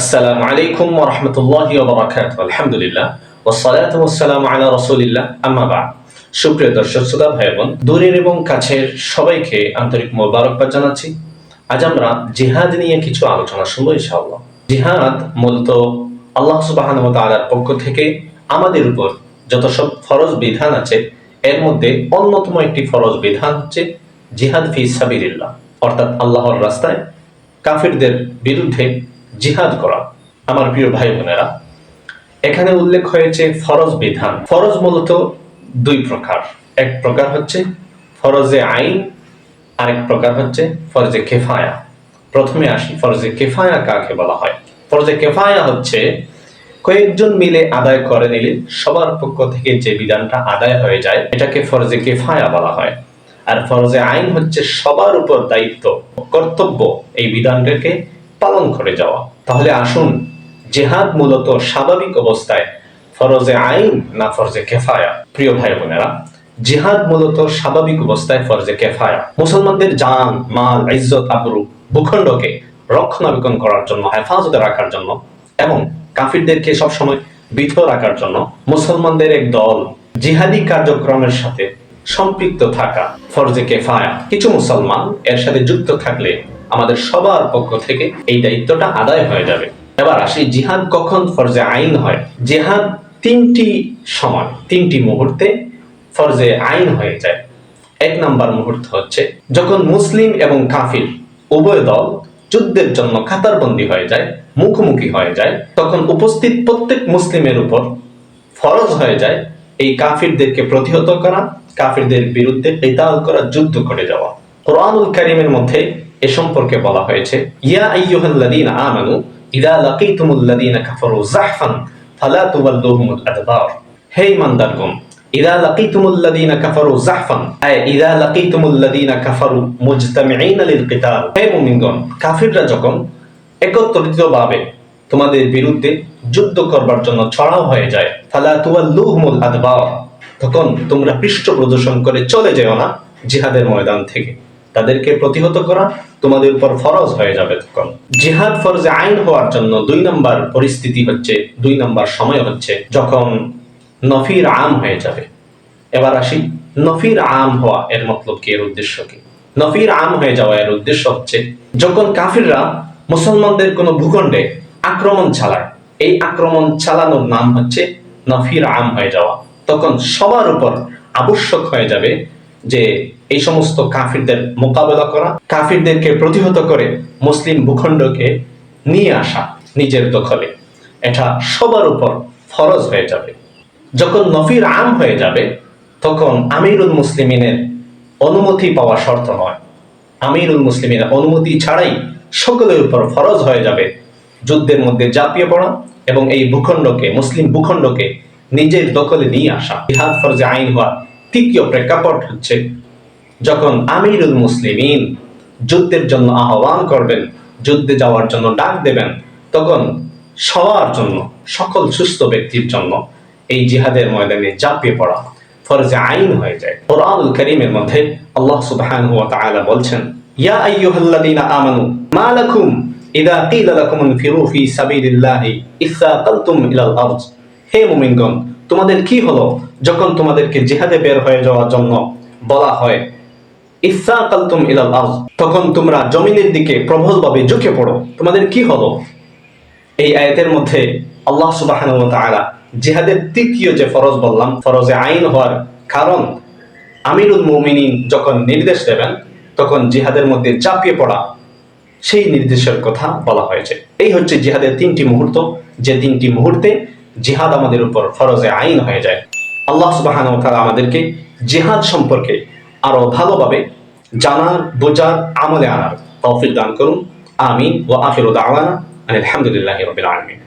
আসসালামু আলাইকুম ওয়া রাহমাতুল্লাহি ওয়া বারাকাতুহু। আলহামদুলিল্লাহ। ওয়াসসালাতু ওয়াসসালামু আলা রাসূলিল্লাহ। আম্মা বা'দ। সুপ্রিয় দর্শক, শ্রোতা ভাই বোন দূরের এবং কাছের সবাইকে আন্তরিক মোবারকবাদ জানাচ্ছি। আজ আমরা জিহাদ নিয়ে কিছু আলোচনা শুনব ইনশাআল্লাহ। জিহাদ মূলত আল্লাহ সুবহানাহু ওয়া পক্ষ থেকে আমাদের উপর যত সব ফরজ বিধান আছে, এর মধ্যে অন্যতম একটি ফরজ বিধান হচ্ছে জিহাদ ফি সাবিলিল্লাহ। অর্থাৎ আল্লাহর রাস্তায় কাফিরদের বিরুদ্ধে জিহাদ করা, আমার প্রিয় ভাই বোনেরা। এখানে উল্লেখ হয়েছে ফরজ বিধান। ফরজ মূলত দুই প্রকার। এক প্রকার হচ্ছে ফরজে আইন, আরেক প্রকার হচ্ছে ফরজে কেফায়া। প্রথমে আসি, ফরজে কেফায়া কাকে বলা হয়? ফরজে কেফায়া হচ্ছে কয়েকজন মিলে আদায় করে নিলে সবার পক্ষ থেকে যে বিধানটা আদায় হয়ে যায়, এটাকে ফরজে কেফায়া বলা হয়। আর ফরজে আইন হচ্ছে সবার উপর দায়িত্ব, কর্তব্য এই বিধানটাকে পালন করে যাওয়া। তাহলে আসুন, জেহাদ মূলত স্বাভাবিক অবস্থায় ফরজে আইন না ফরজে কেফায়া। প্রিয় ভাই বোনেরা, জিহাদ মূলত স্বাভাবিক অবস্থায় ফরজে কেফায়া। মুসলমানদের জান, মাল, ইজ্জত, আবরু, ভূখণ্ডকে রক্ষণাবেক্ষণ করার জন্য, হেফাজতে রাখার জন্য এবং কাফিরদেরকে সবসময় বিধ রাখার জন্য মুসলমানদের এক দল জিহাদি কার্যক্রমের সাথে সম্পৃক্ত থাকা ফরজে কেফায়া। কিছু মুসলমান এর সাথে যুক্ত থাকলে আমাদের সবার পক্ষ থেকে এই দায়িত্বটা আদায় হয়ে যাবে। এবার আসি, জিহাদ কখন ফরজে আইন হয়? জিহাদ তিনটি সময়, তিনটি মুহূর্তে ফরজে আইন হয়ে যায়। এক নাম্বার মুহূর্ত হচ্ছে, যখন মুসলিম এবং কাফির উভয় দল যুদ্ধের জন্য কাতারবন্দি হয়ে যায়, মুখোমুখি হয়ে যায়, তখন উপস্থিত প্রত্যেক মুসলিমের উপর ফরজ হয়ে যায় এই কাফিরদেরকে প্রতিহত করা, কাফিরদের বিরুদ্ধে কিতাল করা, যুদ্ধ করে যাওয়া। কোরআনুল কারীমের মধ্যে এ সম্পর্কে বলা হয়েছে, ইয়া আইয়ুহাল্লাযীনা আমানু কাফারু যাহফান, ফালা তুওয়াল্লুহুমুল আদবার। হে কিতাল। হে মুমিনগণ, কাফিররা যখন একত্রিতভাবে তোমাদের বিরুদ্ধে যুদ্ধ করবার জন্য ছড়াও হয়ে যায়, ফালা তুওয়াল্লুহুমুল আদবার, তখন তোমরা পৃষ্ঠ প্রদর্শন করে চলে যেও না জিহাদের ময়দান থেকে। তাদেরকে প্রতিহত করা তোমাদের উপর ফরজ হয়ে যাবে তখন। জিহাদ ফরজে আইন হওয়ার জন্য দুই নম্বর পরিস্থিতি হচ্ছে, দুই নম্বর সময় হচ্ছে, যখন নফির আম হয়ে যাবে। এবার আসি, নফির আম হওয়া এর মতলব কি, এর উদ্দেশ্য কি? নফির আম হয়ে যাওয়া এর উদ্দেশ্য হচ্ছে, যখন কাফিররা মুসলমানদের কোনো ভূখণ্ডে আক্রমণ চালায়, এই আক্রমণ চালানোর নাম হচ্ছে নফির আম হয়ে যাওয়া। তখন সবার উপর আবশ্যক হয়ে যাবে যে এই সমস্ত কাফিরদের মোকাবেলা করা, কাফিরদেরকে প্রতিহত করে মুসলিম ভূখণ্ডকে নিয়ে আসা নিজের দখলে। এটা সবার উপর ফরজ হয়ে যাবে। যখন নফির আম হয়ে যাবে, তখন আমিরুল মুসলিমিনের অনুমতি পাওয়া শর্ত নয়। আমিরুল মুসলিমিনের অনুমতি ছাড়াই সকলের উপর ফরজ হয়ে যাবে যুদ্ধের মধ্যে ঝাঁপিয়ে পড়া এবং এই ভূখণ্ডকে, মুসলিম ভূখণ্ডকে নিজের দখলে নিয়ে আসা। ইহাদ ফরজে আইন হওয়া তৃতীয় প্রেক্ষাপট হচ্ছে যখন আমিরুল মুসলিমিন যুদ্ধের জন্য আহ্বান করবেন, যুদ্ধে যাওয়ার জন্য ডাক দেবেন, তখন সবার জন্য, সকল সুস্থ ব্যক্তির জন্য এই জিহাদের ময়দানে ঝাঁপিয়ে পড়া ফরজে আইন হয়ে যায়। কোরআনুল করিমের মধ্যে আল্লাহ তাআলা বলছেন, ইয়া আইয়ুহাল্লাযীনা আমানু, মা লাকুম ইযা কিলা লাকুম ইনফিরু ফি সাবিলিল্লাহি ইসাকালতুম ইলাল হে মুমিনগণ তোমাদের কি হলো? যখন তোমাদেরকে জিহাদে বের হয়ে যাওয়ার জন্য বলা হয় ইসাকালতুম ইলাল তখন তোমরা জমিনের দিকে প্রবলভাবে ঝুঁকে পড়ো। তোমাদের কি হলো? এই আয়াতের মধ্যে আল্লাহ সুবহানাহু ওয়া জিহাদের তৃতীয় যে ফরজ বললাম, ফরজে আইন হওয়ার কারণ আমিরুল মুমিনিন যখন নির্দেশ দেবেন, তখন জিহাদের মধ্যে চাপিয়ে পড়া সেই নির্দেশের কথা বলা হয়েছে। এই হচ্ছে জিহাদের তিনটি মুহূর্ত। যে তিনটি মুহূর্তে জিহাদ আমাদের উপর ফরজে আইন হয়ে যায়। আল্লাহ সুবাহান তারা আমাদেরকে জিহাদ সম্পর্কে আরও ভালোভাবে জানার, বোঝার, আমলে আনার তৌফিক দান করুন। আমিন ও আফির উদ্দাওয়ানা আলহামদুলিল্লাহ রবিল আলমিন।